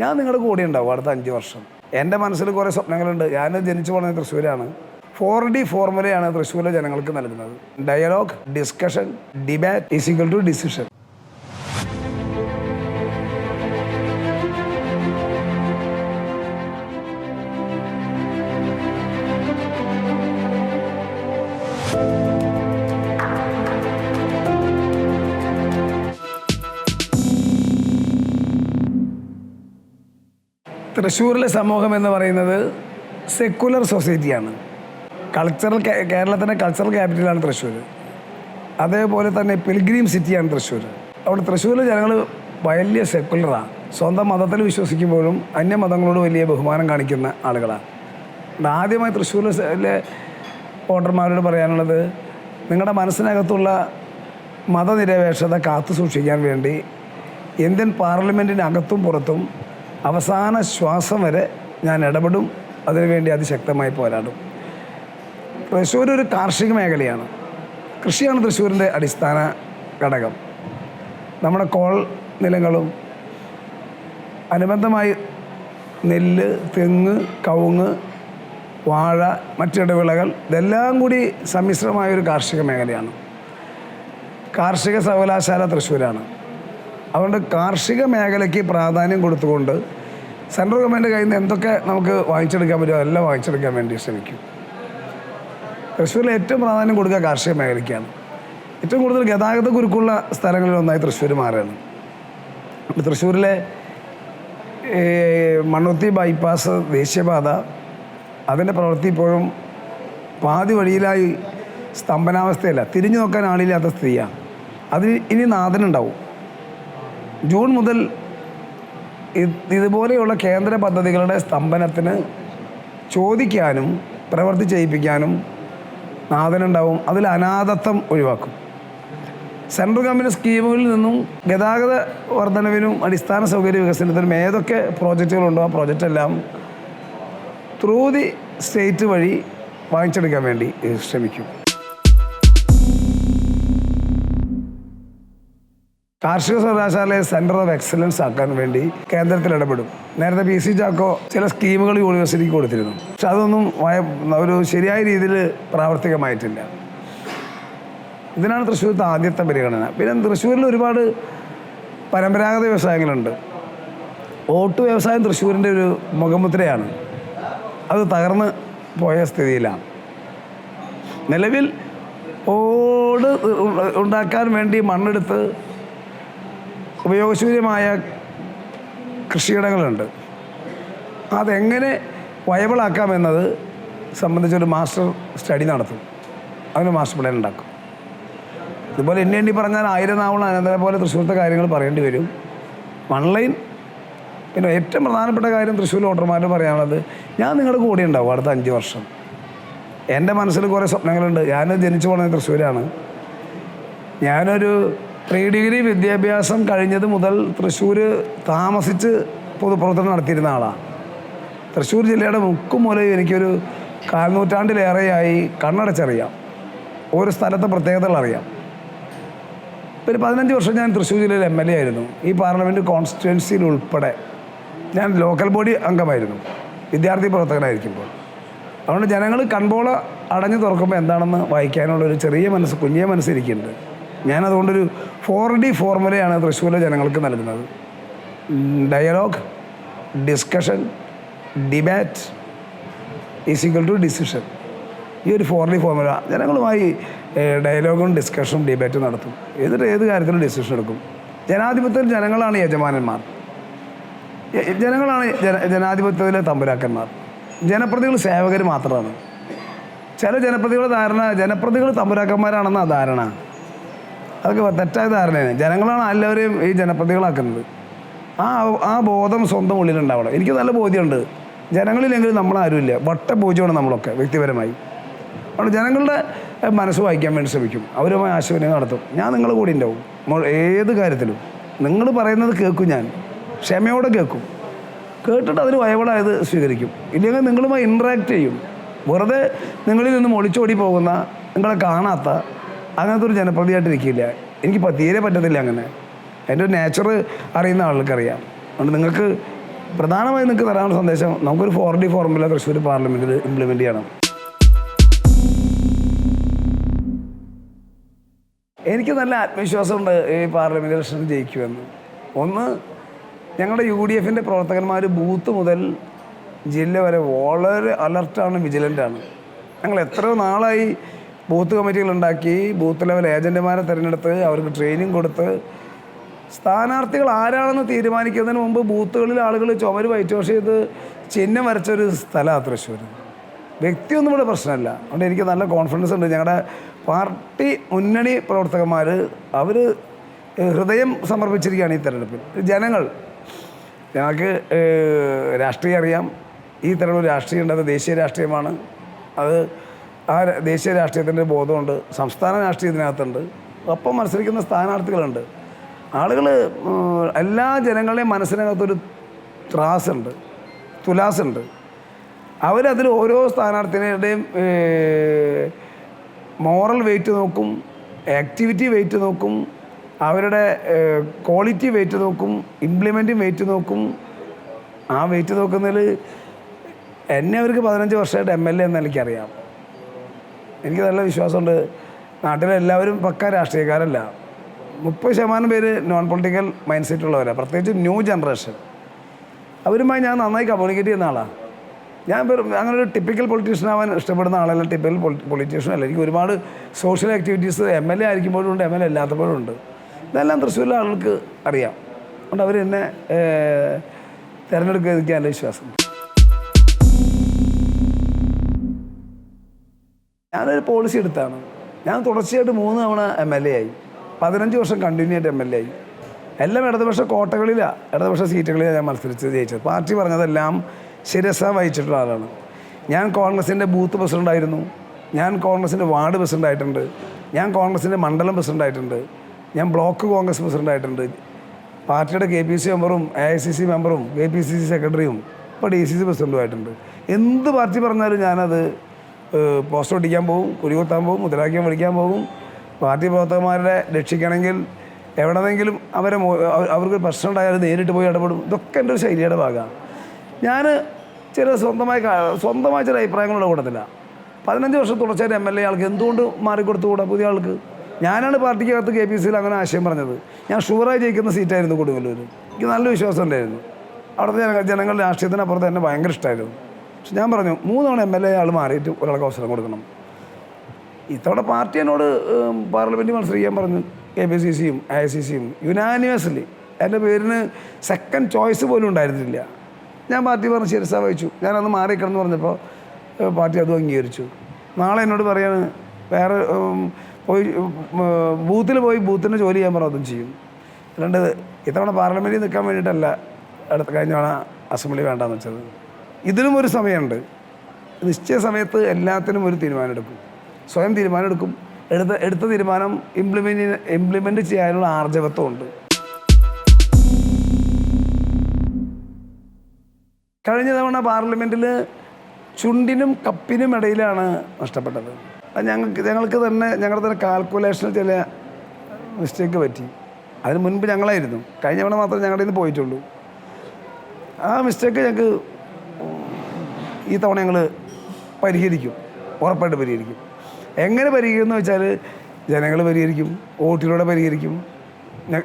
ഞാൻ നിങ്ങളുടെ കൂടെ ഉണ്ടാവും അടുത്ത അഞ്ച് വർഷം. എന്റെ മനസ്സിൽ കുറേ സ്വപ്നങ്ങളുണ്ട്. ഞാൻ ജനിച്ചു പോകുന്നത് തൃശ്ശൂരാണ്. ഫോർ ഡി ഫോർമുലയാണ് തൃശ്ശൂരിലെ ജനങ്ങൾക്ക് നൽകുന്നത്. Dialogue discussion debate equal to decision തൃശ്ശൂരിലെ സമൂഹം എന്ന് പറയുന്നത് സെക്കുലർ സൊസൈറ്റിയാണ് കൾച്ചറൽ കേരളത്തിന്റെ കൾച്ചറൽ ക്യാപിറ്റലാണ് തൃശ്ശൂർ. അതേപോലെ തന്നെ പിൽഗ്രീം സിറ്റിയാണ് തൃശ്ശൂർ. അവിടെ തൃശ്ശൂരിലെ ജനങ്ങൾ വലിയ സെക്കുലറാണ് സ്വന്തം മതത്തിൽ വിശ്വസിക്കുമ്പോഴും അന്യ മതങ്ങളോട് വലിയ ബഹുമാനം കാണിക്കുന്ന ആളുകളാണ് ആദ്യമായി തൃശ്ശൂരിലെ വോട്ടർമാരോട് പറയാനുള്ളത് നിങ്ങളുടെ മനസ്സിനകത്തുള്ള മതനിരപേക്ഷത കാത്തു സൂക്ഷിക്കാൻ വേണ്ടി ഇന്ത്യൻ പാർലമെന്റിനകത്തും പുറത്തും അവസാന ശ്വാസം വരെ ഞാൻ ഇടപെടും. അതിനുവേണ്ടി അതിശക്തമായി പോരാടും. തൃശ്ശൂർ ഒരു കാർഷിക മേഖലയാണ്. കൃഷിയാണ് തൃശ്ശൂരിന്റെ അടിസ്ഥാന ഘടകം. നമ്മുടെ കോൾ നിലങ്ങളും അനുബന്ധമായി നെല്ല് തെങ്ങ് കവുങ്ങ് വാഴ മറ്റിടവിളകൾ ഇതെല്ലാം കൂടി സമ്മിശ്രമായൊരു കാർഷിക മേഖലയാണ്. കാർഷിക സർവകലാശാല തൃശ്ശൂരാണ്. അതുകൊണ്ട് കാർഷിക മേഖലയ്ക്ക് പ്രാധാന്യം കൊടുത്തുകൊണ്ട് സെൻട്രൽ ഗവൺമെന്റ് കയ്യിൽ നിന്ന് എന്തൊക്കെ നമുക്ക് വാങ്ങിച്ചെടുക്കാൻ പറ്റുമോ അതെല്ലാം വാങ്ങിച്ചെടുക്കാൻ വേണ്ടി ശ്രമിക്കും. തൃശ്ശൂരിൽ ഏറ്റവും പ്രാധാന്യം കൊടുക്കുക കാർഷിക മേഖലയ്ക്കാണ്. ഏറ്റവും കൂടുതൽ ഗതാഗത കുരുക്കുള്ള സ്ഥലങ്ങളിൽ ഒന്നായി തൃശ്ശൂർ മാറുകയാണ്. തൃശ്ശൂരിലെ മണ്ണുത്തി ബൈപ്പാസ് ദേശീയപാത അതിന്റെ പ്രവൃത്തി ഇപ്പോഴും പാതി വഴിയിലായി സ്തംഭനാവസ്ഥയല്ല. തിരിഞ്ഞു നോക്കാൻ ആളില്ലാത്ത സ്ഥിതിയാണ്. അതിന് ഇനി നാഥനുണ്ടാവും. ജൂൺ മുതൽ ഇതുപോലെയുള്ള കേന്ദ്ര പദ്ധതികളുടെ സ്തംഭനത്തിന് ചോദിക്കാനും പ്രവൃത്തി ചെയ്യിപ്പിക്കാനും നാഥനുണ്ടാവും. അതിൽ അനാഥത്വം ഒഴിവാക്കും. സെൻട്രൽ ഗവൺമെന്റ് സ്കീമുകളിൽ നിന്നും ഗതാഗത വർധനവിനും അടിസ്ഥാന സൗകര്യ വികസനത്തിനും ഏതൊക്കെ പ്രോജക്റ്റുകളുണ്ടോ ആ പ്രോജക്റ്റെല്ലാം ത്രൂ ദി സ്റ്റേറ്റ് വഴി വാങ്ങിച്ചെടുക്കാൻ വേണ്ടി ശ്രമിക്കും. കാർഷിക സർവകലാശാലയെ സെന്റർ ഓഫ് എക്സലൻസ് ആക്കാൻ വേണ്ടി കേന്ദ്രത്തിൽ ഇടപെടും. നേരത്തെ പി സി ചാക്കോ ചില സ്കീമുകൾ യൂണിവേഴ്സിറ്റിക്ക് കൊടുത്തിരുന്നു. പക്ഷെ അതൊന്നും ഒരു ശരിയായ രീതിയിൽ പ്രാവർത്തികമായിട്ടില്ല. ഇതിനാണ് തൃശ്ശൂരത്തെ ആദ്യത്തെ പരിഗണന. പിന്നെ തൃശ്ശൂരിൽ ഒരുപാട് പരമ്പരാഗത വ്യവസായങ്ങളുണ്ട്. ഓട്ട് വ്യവസായം തൃശ്ശൂരിന്റെ ഒരു മുഖമുദ്രയാണ്. അത് തകർന്ന് പോയ സ്ഥിതിയിലാണ്. നിലവിൽ ഓട് ഉണ്ടാക്കാൻ വേണ്ടി മണ്ണെടുത്ത് ഉപയോഗശൂന്യമായ കൃഷിയിടങ്ങളുണ്ട്. അതെങ്ങനെ വയബിളാക്കാമെന്നത് സംബന്ധിച്ചൊരു മാസ്റ്റർ സ്റ്റഡി നടത്തും. അതിന് മാസ്റ്റർ പ്ലാൻ ഉണ്ടാക്കും. ഇതുപോലെ എന്നെ എണ്ണി പറഞ്ഞാൽ ആയിരം നാവണ അനന്തരം പോലെ തൃശ്ശൂരത്തെ കാര്യങ്ങൾ പറയേണ്ടി വരും. ഓൺലൈൻ. പിന്നെ ഏറ്റവും പ്രധാനപ്പെട്ട കാര്യം തൃശ്ശൂർ വോട്ടർമാരോട് പറയാനുള്ളത് ഞാൻ നിങ്ങളുടെ കൂടെ ഉണ്ടാവും അടുത്ത അഞ്ച് വർഷം. എന്റെ മനസ്സിൽ കുറേ സ്വപ്നങ്ങളുണ്ട്. ഞാൻ ജനിച്ചു പോകുന്നത് തൃശ്ശൂരാണ്. ഞാനൊരു പ്രീ ഡിഗ്രി വിദ്യാഭ്യാസം കഴിഞ്ഞത് മുതൽ തൃശ്ശൂർ താമസിച്ച് പൊതുപ്രവർത്തനം നടത്തിയിരുന്ന ആളാണ് തൃശ്ശൂർ ജില്ലയുടെ മുക്കും മൂലയും എനിക്കൊരു കാൽനൂറ്റാണ്ടിലേറെയായി കണ്ണടച്ചറിയാം. ഒരു സ്ഥലത്തെ പ്രത്യേകതകൾ അറിയാം. ഒരു പതിനഞ്ച് വർഷം ഞാൻ തൃശ്ശൂർ ജില്ലയിൽ എം എൽ എ ആയിരുന്നു. ഈ പാർലമെന്റ് കോൺസ്റ്റിറ്റ്യുവൻസിയിൽ ഉൾപ്പെടെ ഞാൻ ലോക്കൽ ബോഡി അംഗമായിരുന്നു. വിദ്യാർത്ഥി പ്രവർത്തകനായിരിക്കുമ്പോൾ. അതുകൊണ്ട് ജനങ്ങൾ കൺപോള അടഞ്ഞു തുറക്കുമ്പോൾ എന്താണെന്ന് വായിക്കാനുള്ള ഒരു ചെറിയ മനസ്സ് കുഞ്ഞിയ മനസ്സിരിക്കുന്നുണ്ട്. ഞാനതുകൊണ്ടൊരു ഫോർ ഡി ഫോർമുലയാണ് തൃശ്ശൂരിലെ ജനങ്ങൾക്ക് നൽകുന്നത്. Dialogue discussion debate is equal to decision. ഈ ഒരു ഫോർ ഡി ഫോർമുല ജനങ്ങളുമായി ഡയലോഗും ഡിസ്കഷനും ഡിബേറ്റും നടത്തും. എന്നിട്ട് ഏത് കാര്യത്തിലും ഡിസിഷൻ എടുക്കും. ജനാധിപത്യത്തിൽ ജനങ്ങളാണ് യജമാനന്മാർ. ജനങ്ങളാണ് ജന ജനാധിപത്യത്തിലെ തമ്പുരാക്കന്മാർ. ജനപ്രതികൾ സേവകർ മാത്രമാണ്. ചില ജനപ്രതികളുടെ ധാരണ ജനപ്രതികൾ തമ്പുരാക്കന്മാരാണെന്നാണ് ധാരണ. അതൊക്കെ തെറ്റായ ധാരണയാണ്. ജനങ്ങളാണ് എല്ലാവരെയും ഈ ജനപ്രതികളാക്കുന്നത്. ആ ആ ബോധം സ്വന്തം ഉള്ളിലുണ്ടാവണം. എനിക്ക് നല്ല ബോധ്യമുണ്ട്. ജനങ്ങളിലെങ്കിലും നമ്മളാരുമില്ല ബോധ്യമാണ് നമ്മളൊക്കെ വ്യക്തിപരമായി. അവിടെ ജനങ്ങളുടെ മനസ്സ് വായിക്കാൻ വേണ്ടി ശ്രമിക്കും. അവരുമായി ആശയവിനിമയം നടത്തും. ഞാൻ നിങ്ങളുടെ കൂടെ ഉണ്ടാവും. ഏത് കാര്യത്തിലും. നിങ്ങൾ പറയുന്നത് കേൾക്കും ഞാൻ. ക്ഷമയോടെ കേൾക്കും. കേട്ടിട്ട് അതിന് വയവളായത് സ്വീകരിക്കും. ഇല്ലെങ്കിൽ നിങ്ങളുമായി ഇൻട്രാക്ട് ചെയ്യും. വെറുതെ നിങ്ങളിൽ നിന്നും ഒളിച്ചോടി പോകുന്ന നിങ്ങളെ കാണാത്ത അങ്ങനത്തെ ഒരു ജനപ്രതിയായിട്ടിരിക്കില്ല എനിക്ക് തീരെ പറ്റത്തില്ല അങ്ങനെ. എന്റെ ഒരു നേച്ചർ അറിയുന്ന ആൾക്കറിയാം. അതുകൊണ്ട് നിങ്ങൾക്ക് പ്രധാനമായും നിങ്ങൾക്ക് തരാനുള്ള സന്ദേശം നമുക്കൊരു ഫോർ ഡി ഫോർമുല തൃശ്ശൂർ പാർലമെന്റിൽ ഇംപ്ലിമെന്റ് ചെയ്യണം. എനിക്ക് നല്ല ആത്മവിശ്വാസമുണ്ട് ഈ പാർലമെന്റ് ഇലക്ഷൻ ജയിക്കുമെന്ന്. ഒന്ന് ഞങ്ങളുടെ യു ഡി എഫിന്റെ പ്രവർത്തകന്മാർ ബൂത്ത് മുതൽ ജില്ല വരെ വളരെ അലർട്ടാണ് വിജിലന്റാണ് ഞങ്ങൾ എത്രയോ നാളായി ബൂത്ത് കമ്മിറ്റികളുണ്ടാക്കി ബൂത്ത് ലെവൽ ഏജന്റുമാരെ തിരഞ്ഞെടുത്ത് അവർക്ക് ട്രെയിനിങ് കൊടുത്ത് സ്ഥാനാർത്ഥികൾ ആരാണെന്ന് തീരുമാനിക്കുന്നതിന് മുമ്പ് ബൂത്തുകളിൽ ആളുകൾ ചുമര് വൈറ്റ് വാഷ് ചെയ്ത് ചിഹ്നം വരച്ചൊരു സ്ഥലമാണ് തൃശ്ശൂർ. വ്യക്തിയൊന്നും ഇവിടെ പ്രശ്നമല്ല. അതുകൊണ്ട് എനിക്ക് നല്ല കോൺഫിഡൻസ് ഉണ്ട്. ഞങ്ങളുടെ പാർട്ടി മുന്നണി പ്രവർത്തകന്മാർ അവർ ഹൃദയം സമർപ്പിച്ചിരിക്കുകയാണ് ഈ തെരഞ്ഞെടുപ്പിൽ. ജനങ്ങൾ. ഞങ്ങൾക്ക് രാഷ്ട്രീയം അറിയാം. ഈ തെരഞ്ഞെടുപ്പ് രാഷ്ട്രീയം ഉണ്ട് ദേശീയ രാഷ്ട്രീയമാണ്. അത് ആ ദേശീയ രാഷ്ട്രീയത്തിന്റെ ബോധമുണ്ട് സംസ്ഥാന രാഷ്ട്രീയത്തിനകത്തുണ്ട് ഒപ്പം മത്സരിക്കുന്ന സ്ഥാനാർത്ഥികളുണ്ട്. ആളുകൾ എല്ലാ ജനങ്ങളുടെയും മനസ്സിനകത്തൊരു ത്രാസുണ്ട് തുലാസുണ്ട്. അവരതിൽ ഓരോ സ്ഥാനാർത്ഥികളുടെയും മോറൽ വെയിറ്റ് നോക്കും ആക്ടിവിറ്റി വെയിറ്റ് നോക്കും അവരുടെ ക്വാളിറ്റി വെയിറ്റ് നോക്കും ഇംപ്ലിമെന്റും വെയിറ്റ് നോക്കും. ആ വെയിറ്റ് നോക്കുന്നതിൽ എന്നെ അവർക്ക് പതിനഞ്ച് വർഷമായിട്ട് എം എൽ എ എന്ന് എനിക്കറിയാം എനിക്ക് നല്ല വിശ്വാസമുണ്ട്. നാട്ടിലെ എല്ലാവരും പക്ക രാഷ്ട്രീയക്കാരല്ല. മുപ്പത് ശതമാനം പേര് നോൺ പൊളിറ്റിക്കൽ മൈൻഡ് സെറ്റ് ഉള്ളവരാണ് പ്രത്യേകിച്ച് ന്യൂ ജനറേഷൻ അവരുമായി ഞാൻ നന്നായി കമ്മ്യൂണിക്കേറ്റ് ചെയ്യുന്ന ആളാണ് ഞാൻ അങ്ങനെ ഒരു ടിപ്പിക്കൽ പൊളിറ്റീഷ്യൻ ആവാൻ ഇഷ്ടപ്പെടുന്ന ആളല്ല. ടിപ്പിക്കൽ പൊളിറ്റീഷ്യൻ അല്ല. എനിക്ക് ഒരുപാട് social activities M L A ആയിരിക്കുമ്പോഴും ഉണ്ട് എം എൽ എ അല്ലാത്തപ്പോഴും ഉണ്ട്. ഇതെല്ലാം തൃശ്ശൂരിലെ ആളുകൾക്ക് അറിയാം. അതുകൊണ്ട് അവർ എന്നെ തിരഞ്ഞെടുക്കുക എനിക്ക് നല്ല വിശ്വാസം ഞാനൊരു പോളിസി എടുത്താണ്. ഞാൻ തുടർച്ചയായിട്ട് മൂന്ന് തവണ എം എൽ എ ആയി. പതിനഞ്ച് വർഷം കണ്ടിന്യൂ ആയിട്ട് എം എൽ എ ആയി. എല്ലാം ഇടതുപക്ഷ കോട്ടകളിലാണ് ഇടതുപക്ഷ സീറ്റുകളിലാണ് ഞാൻ മത്സരിച്ച് ജയിച്ചത്. പാർട്ടി പറഞ്ഞതെല്ലാം ശിരസ വഹിച്ചിട്ടുള്ള ആളാണ്. ഞാൻ കോൺഗ്രസിന്റെ ബൂത്ത് പ്രസിഡന്റായിരുന്നു ഞാൻ കോൺഗ്രസിന്റെ വാർഡ് പ്രസിഡന്റ് ആയിട്ടുണ്ട്. ഞാൻ കോൺഗ്രസിന്റെ മണ്ഡലം പ്രസിഡന്റ് ആയിട്ടുണ്ട്. ഞാൻ ബ്ലോക്ക് കോൺഗ്രസ് പ്രസിഡന്റ് ആയിട്ടുണ്ട്. പാർട്ടിയുടെ കെ പി സി മെമ്പറും എ ഐ സി സി മെമ്പറും കെ പി സി സി സെക്രട്ടറിയും ഇപ്പോൾ ഡി സി സി പ്രസിഡന്റുമായിട്ടുണ്ട് എന്ത് പാർട്ടി പറഞ്ഞാലും ഞാനത് പോസ്റ്റർ ഒട്ടിക്കാൻ പോകും കുടികുത്താൻ പോകും മുദ്രാവാക്യം വിളിക്കാൻ പോകും പാർട്ടി പ്രവർത്തകന്മാരെ രക്ഷിക്കണമെങ്കിൽ എവിടെന്നെങ്കിലും അവരെ അവർക്ക് പ്രശ്നം ഉണ്ടായാലും നേരിട്ട് പോയി ഇടപെടും. ഇതൊക്കെ എന്റെ ഒരു ശൈലിയുടെ ഭാഗമാണ്. ഞാൻ ചില സ്വന്തമായി സ്വന്തമായ ചില അഭിപ്രായങ്ങളുടെ കൂട്ടത്തില്ല പതിനഞ്ച് വർഷം തുടർച്ചയായിട്ട് എം എൽ എ ആൾക്ക് എന്തുകൊണ്ട് മാറിക്കൊടുത്തുകൂടാ പുതിയ ആൾക്ക്? ഞാനാണ് പാർട്ടിക്കകത്ത് കെ പി സിയിൽ അങ്ങനെ ആശയം പറഞ്ഞത്. ഞാൻ ഷുവറായി ജയിക്കുന്ന സീറ്റായിരുന്നു കൊടുങ്ങല്ലൂർ എനിക്ക് നല്ല വിശ്വാസം ഉണ്ടായിരുന്നു. അവിടുത്തെ ജനങ്ങൾ രാഷ്ട്രീയത്തിനപ്പുറത്ത് എന്നെ ഭയങ്കര ഇഷ്ടമായിരുന്നു പക്ഷെ ഞാൻ പറഞ്ഞു മൂന്ന് തവണ എം എൽ എ ആൾ മാറിയിട്ട് ഒരാൾക്ക് അവസരം കൊടുക്കണം. ഇത്തവണ പാർട്ടി എന്നോട് പാർലമെന്റ് മത്സരിക്കാൻ പറഞ്ഞു കെ പി സി സിയും ഐ സി സിയും യുനാനിവേഴ്സലി എന്റെ പേരിന് സെക്കൻഡ് ചോയ്സ് പോലും ഉണ്ടായിരുന്നില്ല. ഞാൻ പാർട്ടി പറഞ്ഞ് ശിരസ വഹിച്ചു. ഞാനന്ന് മാറിക്കണമെന്ന് പറഞ്ഞപ്പോൾ പാർട്ടി അതും അംഗീകരിച്ചു. നാളെ എന്നോട് പറയാണ് വേറെ പോയി ബൂത്തിൽ പോയി ബൂത്തിന്റെ ജോലി ചെയ്യാൻ പറഞ്ഞു അതും ചെയ്യും. അല്ലാണ്ട് ഇത്തവണ പാർലമെന്റിൽ നിൽക്കാൻ വേണ്ടിയിട്ടല്ല അടുത്ത കഴിഞ്ഞ തവണ അസംബ്ലി വേണ്ടാന്ന് വെച്ചത്. ഇതിനും ഒരു സമയമുണ്ട്. നിശ്ചയ സമയത്ത് എല്ലാത്തിനും ഒരു തീരുമാനം എടുക്കും സ്വയം തീരുമാനം എടുക്കും എടുത്ത എടുത്ത തീരുമാനം ഇംപ്ലിമെന്റ് ഇംപ്ലിമെന്റ് ചെയ്യാനുള്ള ആർജവത്വം ഉണ്ട് കഴിഞ്ഞ തവണ പാർലമെന്റിൽ ചുണ്ടിനും കപ്പിനും ഇടയിലാണ് നഷ്ടപ്പെട്ടത്. അത് ഞങ്ങൾക്ക് ഞങ്ങൾക്ക് തന്നെ ഞങ്ങളുടെ തന്നെ കാൽക്കുലേഷനിൽ ചില മിസ്റ്റേക്ക് പറ്റി. അതിന് മുൻപ് ഞങ്ങളായിരുന്നു. കഴിഞ്ഞ തവണ മാത്രമേ ഞങ്ങളുടെ നിന്ന് പോയിട്ടുള്ളൂ. ആ മിസ്റ്റേക്ക് ഞങ്ങൾക്ക് ഈ തവണ ഞങ്ങൾ പരിഹരിക്കും. ഉറപ്പായിട്ട് പരിഹരിക്കും. എങ്ങനെ പരിഹരിക്കും എന്ന് വെച്ചാൽ ജനങ്ങൾ പരിഹരിക്കും വോട്ടിലൂടെ പരിഹരിക്കും.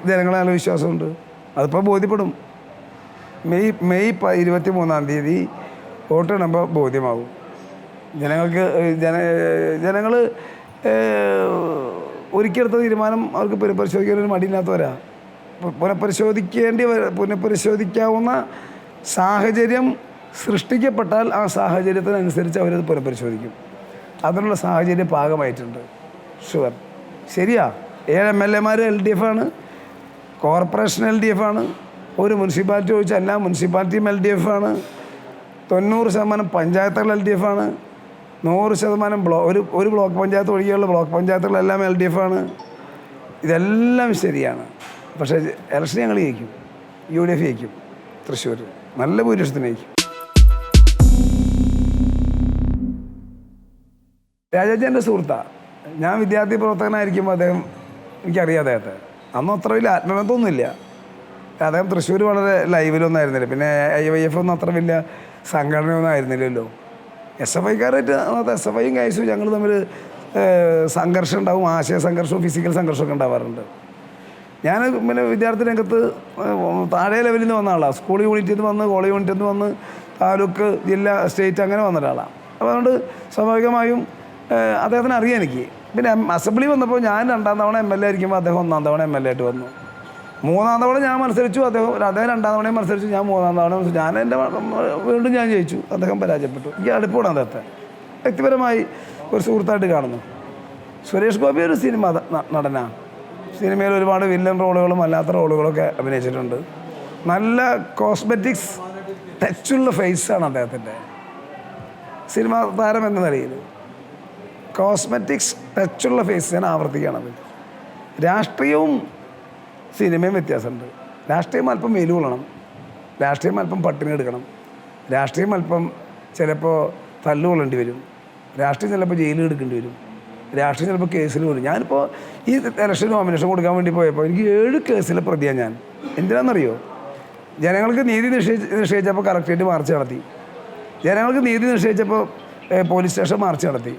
ജനങ്ങളെ നല്ല വിശ്വാസമുണ്ട്. അതിപ്പോൾ ബോധ്യപ്പെടും. മെയ് മെയ് ഇരുപത്തി മൂന്നാം തീയതി വോട്ട് ഇടുമ്പോൾ ബോധ്യമാവും. ജനങ്ങൾക്ക് ജന ജനങ്ങൾ ഒരിക്കലെടുത്ത തീരുമാനം അവർക്ക് പുനഃപരിശോധിക്കാൻ ഒരു മടിയില്ലാത്തവരാ പുനഃപരിശോധിക്കേണ്ടി പുനഃപരിശോധിക്കാവുന്ന സാഹചര്യം സൃഷ്ടിക്കപ്പെട്ടാൽ ആ സാഹചര്യത്തിനനുസരിച്ച് അവരത് പുനഃപരിശോധിക്കും അതിനുള്ള സാഹചര്യം പാകമായിട്ടുണ്ട്. ഷുവർ ശരിയാ. ഏഴ് എം എൽ എമാർ എൽ ഡി എഫ് ആണ്. കോർപ്പറേഷൻ എൽ ഡി എഫ് ആണ്. ഒരു മുനിസിപ്പാലിറ്റി ചോദിച്ചാൽ എല്ലാ മുനിസിപ്പാലിറ്റിയും എൽ ഡി എഫ് ആണ്. തൊണ്ണൂറ് ശതമാനം പഞ്ചായത്തുകൾ എൽ ഡി എഫ് ആണ്. നൂറ് ശതമാനം ബ്ലോ ഒരു ഒരു ബ്ലോക്ക് പഞ്ചായത്ത് ഒഴികെയുള്ള ബ്ലോക്ക് പഞ്ചായത്തുകളെല്ലാം എൽ ഡി എഫ് ആണ്. ഇതെല്ലാം ശരിയാണ്. പക്ഷേ ഇലക്ഷൻ ഞങ്ങൾ ജയിക്കും. യു ഡി എഫ് ജയിക്കും. തൃശ്ശൂർ നല്ല ഭൂരിപക്ഷത്തിന് ജയിക്കും. രാജാജി എന്റെ സുഹൃത്താണ് ഞാൻ വിദ്യാർത്ഥി പ്രവർത്തകനായിരിക്കുമ്പോൾ അദ്ദേഹം എനിക്കറിയാം അദ്ദേഹത്തെ. അന്ന് അത്ര വലിയ ആത്മബന്ധമൊന്നുമില്ല. അദ്ദേഹം തൃശ്ശൂർ വളരെ ലൈവിലൊന്നും ആയിരുന്നില്ല പിന്നെ ഐ വൈ എഫ് ഒന്നും അത്ര വലിയ സംഘടനയൊന്നും ആയിരുന്നില്ലല്ലോ. എസ് എഫ് ഐക്കാരായിട്ട് എസ് എഫ് ഐയും കൈസും ഞങ്ങൾ തമ്മിൽ സംഘർഷം ഉണ്ടാവും. ആശയ സംഘർഷവും ഫിസിക്കൽ സംഘർഷമൊക്കെ ഉണ്ടാവാറുണ്ട്. ഞാൻ പിന്നെ വിദ്യാർത്ഥി രംഗത്ത് താഴെ ലെവലിൽ നിന്ന് വന്ന ആളാണ് സ്കൂൾ യൂണിറ്റിൽ നിന്ന് വന്ന് കോളേജ് യൂണിറ്റിൽ നിന്ന് വന്ന് താലൂക്ക് ജില്ല സ്റ്റേറ്റ് അങ്ങനെ വന്ന ഒരാളാണ് അപ്പോൾ അതുകൊണ്ട് സ്വാഭാവികമായും അദ്ദേഹത്തിന് അറിയാം എനിക്ക്. പിന്നെ അസംബ്ലി വന്നപ്പോൾ ഞാൻ രണ്ടാം തവണ എം എൽ എ ആയിരിക്കുമ്പോൾ അദ്ദേഹം ഒന്നാം തവണ എം എൽ എ ആയിട്ട് വന്നു. മൂന്നാം തവണ ഞാൻ മത്സരിച്ചു അദ്ദേഹം അദ്ദേഹം രണ്ടാം തവണയും മത്സരിച്ചു ഞാൻ മൂന്നാം തവണ മത്സരിച്ചു. ഞാൻ എന്റെ വീണ്ടും ഞാൻ ജയിച്ചു. അദ്ദേഹം പരാജയപ്പെട്ടു. എനിക്ക് അടുപ്പമാണ് അദ്ദേഹത്തെ. വ്യക്തിപരമായി ഒരു സുഹൃത്തായിട്ട് കാണുന്നു. സുരേഷ് ഗോപി ഒരു സിനിമ നടനാണ് സിനിമയിൽ ഒരുപാട് വില്ലൻ റോളുകളും അല്ലാത്ത റോളുകളൊക്കെ അഭിനയിച്ചിട്ടുണ്ട്. നല്ല കോസ്മെറ്റിക്സ് ടച്ചുള്ള ഫേസാണ് അദ്ദേഹത്തിന്റെ. സിനിമാ താരം എന്ന നിലയിൽ. കോസ്മെറ്റിക്സ് ടച്ചുള്ള ഫേസ് ഞാൻ ആവർത്തിക്കുകയാണത് രാഷ്ട്രീയവും സിനിമയും വ്യത്യാസമുണ്ട്. രാഷ്ട്രീയം അല്പം വെയിൽ രാഷ്ട്രീയം അല്പം പട്ടിണി എടുക്കണം. രാഷ്ട്രീയം അല്പം ചിലപ്പോൾ തല്ലുകൊള്ളേണ്ടി വരും. രാഷ്ട്രീയം ചിലപ്പോൾ ജയിലിൽ എടുക്കേണ്ടി വരും. രാഷ്ട്രീയം ചിലപ്പോൾ കേസിൽ വരും ഞാനിപ്പോൾ ഈ ഇലക്ഷൻ നോമിനേഷൻ കൊടുക്കാൻ വേണ്ടി പോയപ്പോൾ എനിക്ക് ഏഴ് കേസിലെ പ്രതിയാണ് ഞാൻ. എന്തിനാണെന്നറിയോ ജനങ്ങൾക്ക് നീതി നിഷേധിച്ച് നിഷേധിച്ചപ്പോൾ കളക്ട്രേറ്റ് മാർച്ച് നടത്തി. ജനങ്ങൾക്ക് നീതി നിഷേധിച്ചപ്പോൾ പോലീസ് സ്റ്റേഷൻ മാർച്ച് നടത്തി.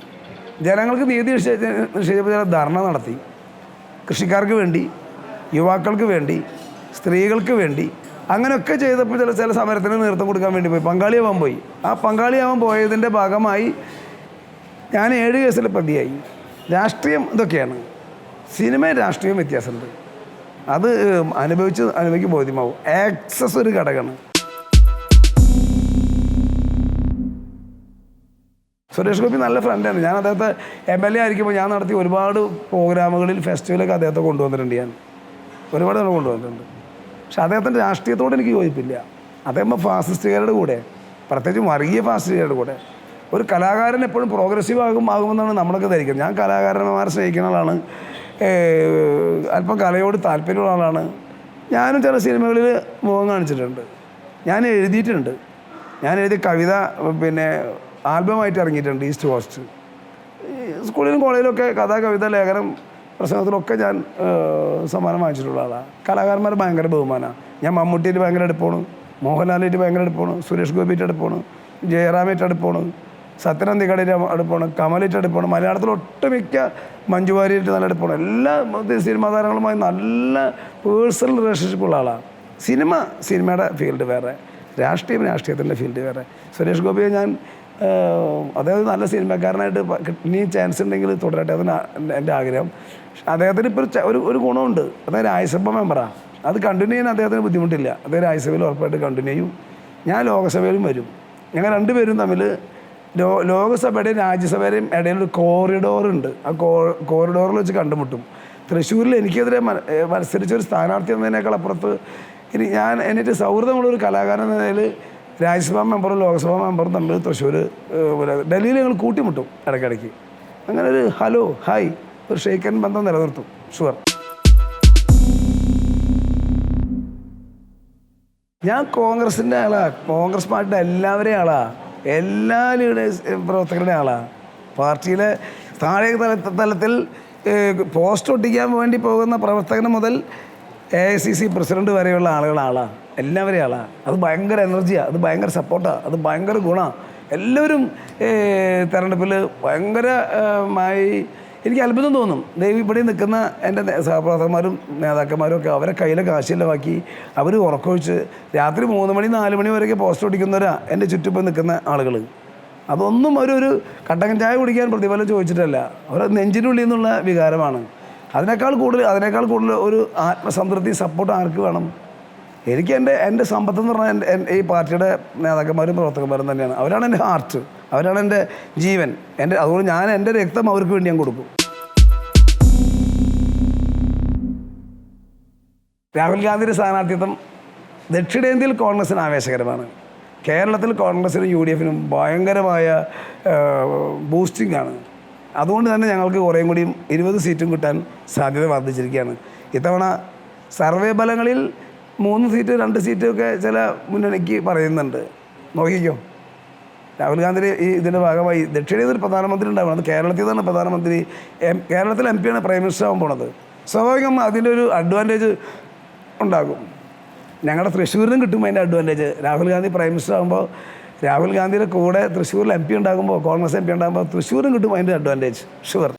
ജനങ്ങൾക്ക് നീതി നിഷേധിച്ച് നിഷേധിച്ചപ്പോൾ ധർണ നടത്തി. കൃഷിക്കാർക്ക് വേണ്ടി യുവാക്കൾക്ക് വേണ്ടി സ്ത്രീകൾക്ക് വേണ്ടി. അങ്ങനെയൊക്കെ ചെയ്തപ്പോൾ ചില ചില സമരത്തിന് നേതൃത്വം കൊടുക്കാൻ വേണ്ടി പോയി. പങ്കാളിയാവാൻ പോയി. ആ പങ്കാളിയാവാൻ പോയതിന്റെ ഭാഗമായി ഞാൻ ഏഴ് കേസിൽ പ്രതിയായി. രാഷ്ട്രീയം ഇതൊക്കെയാണ്. സിനിമയും രാഷ്ട്രീയവും വ്യത്യാസമുണ്ട്. അത് അനുഭവിച്ച് അനുഭവിക്ക് ബോധ്യമാവും. ആക്സസ് ഒരു ഘടകമാണ്. സുരേഷ് ഗോപി നല്ല ഫ്രണ്ടാണ് ഞാൻ അദ്ദേഹത്തെ എം എൽ എ ആയിരിക്കുമ്പോൾ ഞാൻ നടത്തിയ ഒരുപാട് പ്രോഗ്രാമുകളിൽ ഫെസ്റ്റിവലൊക്കെ അദ്ദേഹത്തെ കൊണ്ടുവന്നിട്ടുണ്ട് ഞാൻ. ഒരുപാട് തവണ കൊണ്ടുവന്നിട്ടുണ്ട്. പക്ഷെ അദ്ദേഹത്തിന്റെ രാഷ്ട്രീയത്തോട് എനിക്ക് യോജിപ്പില്ല. അദ്ദേഹം ഫാസിസ്റ്റുകാരുടെ കൂടെ പ്രത്യേകിച്ച് വർഗീയ ഫാസിസ്റ്റുകാരുടെ കൂടെ. ഒരു കലാകാരൻ എപ്പോഴും പ്രോഗ്രസീവ് ആകും ആകുമെന്നാണ് നമ്മളൊക്കെ ധരിക്കുന്നത്. ഞാൻ കലാകാരന്മാരെ സ്നേഹിക്കുന്ന ആളാണ്. അല്പം കലയോട് താല്പര്യമുള്ള ആളാണ്. ഞാനും ചില സിനിമകളിൽ മുഖം കാണിച്ചിട്ടുണ്ട്. ഞാൻ എഴുതിയിട്ടുണ്ട്. ഞാൻ എഴുതിയ കവിത പിന്നെ ആൽബമായിട്ട് ഇറങ്ങിയിട്ടുണ്ട് ഈസ്റ്റ് കോസ്റ്റ്. സ്കൂളിലും കോളേജിലൊക്കെ കഥ കവിത ലേഖനം പ്രസംഗത്തിലൊക്കെ ഞാൻ സമ്മാനം വാങ്ങിച്ചിട്ടുള്ള ആളാണ് കലാകാരന്മാർ ഭയങ്കര ബഹുമാനമാണ് ഞാൻ മമ്മൂട്ടിയിട്ട് ഭയങ്കര അടുപ്പമാണ് മോഹൻലാലായിട്ട് ഭയങ്കര അടുപ്പമാണ് സുരേഷ് ഗോപിയിട്ട് അടുപ്പമാണ് ജയറാമായിട്ട് അടുപ്പമാണ് സത്യനന്ദിക്കടയിട്ട് അടുപ്പമാണ് കമലായിട്ട് അടുപ്പമാണ് മലയാളത്തിൽ ഒട്ടുമിക്ക മഞ്ജുവാരിയായിട്ട് നല്ല അടുപ്പമാണ് എല്ലാ സിനിമാ താരങ്ങളുമായി നല്ല പേഴ്സണൽ റിലേഷൻഷിപ്പ് ഉള്ള ആളാണ് സിനിമ സിനിമയുടെ ഫീൽഡ് വേറെ. രാഷ്ട്രീയം രാഷ്ട്രീയത്തിന്റെ ഫീൽഡ് വേറെ. സുരേഷ് ഗോപിയെ ഞാൻ അദ്ദേഹം നല്ല സിനിമക്കാരനായിട്ട് ഇനി ചാൻസ് ഉണ്ടെങ്കിൽ തുടരട്ടെ അതിന് എന്റെ- ആഗ്രഹം. അദ്ദേഹത്തിന് ഇപ്പോൾ ഒരു ഒരു ഗുണമുണ്ട്. അതായത് രാജ്യസഭ മെമ്പറാണ് അത് കണ്ടിന്യൂ ചെയ്യാൻ അദ്ദേഹത്തിന് ബുദ്ധിമുട്ടില്ല. അദ്ദേഹം രാജ്യസഭയിൽ ഉറപ്പായിട്ട് കണ്ടിന്യൂ ചെയ്യും. ഞാൻ ലോകസഭയിലും വരും. ഞങ്ങൾ രണ്ടുപേരും തമ്മിൽ ലോ ലോകസഭയുടെയും രാജ്യസഭയുടെയും ഇടയിൽ ഒരു കോറിഡോർ ഉണ്ട്. ആ കോ കോറിഡോറിൽ വെച്ച് കണ്ടുമുട്ടും. തൃശ്ശൂരിൽ എനിക്കെതിരെ മത്സരിച്ച ഒരു സ്ഥാനാർത്ഥി എന്നതിനേക്കാൾ അപ്പുറത്ത് ഇനി ഞാൻ എന്നിട്ട് സൗഹൃദമുള്ളൊരു കലാകാരൻ എന്ന നിലയിൽ രാജ്യസഭാ മെമ്പറും ലോക്സഭാ മെമ്പറും തമ്മിൽ തൃശ്ശൂർ ഡൽഹിയിൽ ഞങ്ങൾ കൂട്ടിമുട്ടും ഇടയ്ക്കിടയ്ക്ക്. അങ്ങനെ ഒരു ഹലോ ഹായ് ഒരു ഷെയ്ക്കൻ ബന്ധം നിലനിർത്തും. ഷുവർ. ഞാൻ കോൺഗ്രസിന്റെ ആളാ. കോൺഗ്രസ് പാർട്ടിയുടെ എല്ലാവരെയും ആളാ. എല്ലാ ലീഡേഴ്സ് പ്രവർത്തകരുടെ ആളാ. പാർട്ടിയിലെ താഴെ തല തലത്തിൽ പോസ്റ്റ് ഒട്ടിക്കാൻ വേണ്ടി പോകുന്ന പ്രവർത്തകന് മുതൽ A I C C president വരെയുള്ള ആളുകളാണ് ആളാ. എല്ലാവരെയും ആളാണ് അത് ഭയങ്കര എനർജിയാണ് അത് ഭയങ്കര സപ്പോർട്ടാണ് അത് ഭയങ്കര ഗുണമാണ് എല്ലാവരും തെരഞ്ഞെടുപ്പിൽ ഭയങ്കരമായി എനിക്ക് അത്ഭുതം തോന്നും. ദൈവം ഇവിടെ നിൽക്കുന്ന എന്റെ സഹപ്രവർത്തകന്മാരും നേതാക്കന്മാരും ഒക്കെ അവരെ കയ്യിലെ കാശില്ലമാക്കി അവർ ഉറക്കൊഴിച്ച് രാത്രി മൂന്ന് മണി നാല് മണി വരെയൊക്കെ പോസ്റ്റ് ഓടിക്കുന്നവരാണ് എന്റെ ചുറ്റുപ്പം നിൽക്കുന്ന ആളുകൾ അതൊന്നും അവരൊരു കട്ടൻ ചായ കുടിക്കാൻ പ്രതിഫലം ചോദിച്ചിട്ടല്ല. അവർ നെഞ്ചിനുള്ളിൽ നിന്നുള്ള വികാരമാണ്. അതിനേക്കാൾ കൂടുതൽ അതിനേക്കാൾ കൂടുതൽ ഒരു ആത്മസംതൃപ്തി സപ്പോർട്ട് ആർക്ക് വേണം? എനിക്ക് എന്റെ എന്റെ സമ്പത്ത് എന്ന് പറഞ്ഞാൽ ഈ പാർട്ടിയുടെ നേതാക്കന്മാരും പ്രവർത്തകന്മാരും തന്നെയാണ്. അവരാണ് എന്റെ ഹാർട്ട് അവരാണ് എന്റെ ജീവൻ. എന്റെ അതുകൊണ്ട് ഞാൻ എന്റെ രക്തം അവർക്ക് വേണ്ടി ഞാൻ കൊടുക്കും. രാഹുൽ ഗാന്ധിയുടെ സ്ഥാനാർത്ഥിത്വം ദക്ഷിണേന്ത്യയിൽ കോൺഗ്രസിന് ആവേശകരമാണ്. കേരളത്തിൽ കോൺഗ്രസിനും യു ഡി എഫിനും ഭയങ്കരമായ ബൂസ്റ്റിംഗ് ആണ്. അതുകൊണ്ട് തന്നെ ഞങ്ങൾക്ക് കുറേയും കൂടിയും ഇരുപത് സീറ്റും കിട്ടാൻ സാധ്യത വർദ്ധിച്ചിരിക്കുകയാണ്. ഇത്തവണ സർവേ ഫലങ്ങളിൽ മൂന്ന് സീറ്റ് രണ്ട് സീറ്റൊക്കെ ചില മുന്നണിക്ക് പറയുന്നുണ്ട്. നോക്കിക്കോ. രാഹുൽ ഗാന്ധി ഈ ഇതിന്റെ ഭാഗമായി ദക്ഷിണേന്ത്യയിൽ പ്രധാനമന്ത്രി ഉണ്ടാവണം. അത് കേരളത്തിൽ തന്നെ പ്രധാനമന്ത്രി എം കേരളത്തിൽ എം പിയാണ് പ്രൈം മിനിസ്റ്റർ ആകാൻ പോണത്. സ്വാഭാവികം അതിന്റെ ഒരു അഡ്വാന്റേജ് ഉണ്ടാകും. ഞങ്ങളുടെ തൃശ്ശൂരിനും കിട്ടും അതിന്റെ അഡ്വാന്റേജ്. രാഹുൽ ഗാന്ധി പ്രൈം മിനിസ്റ്റർ ആകുമ്പോൾ രാഹുൽ ഗാന്ധിയുടെ കൂടെ തൃശ്ശൂരിൽ എം പി ഉണ്ടാകുമ്പോൾ കോൺഗ്രസ് എം പി ഉണ്ടാകുമ്പോൾ തൃശ്ശൂരും കിട്ടും അതിന്റെ അഡ്വാന്റേജ്. ഷുവർ.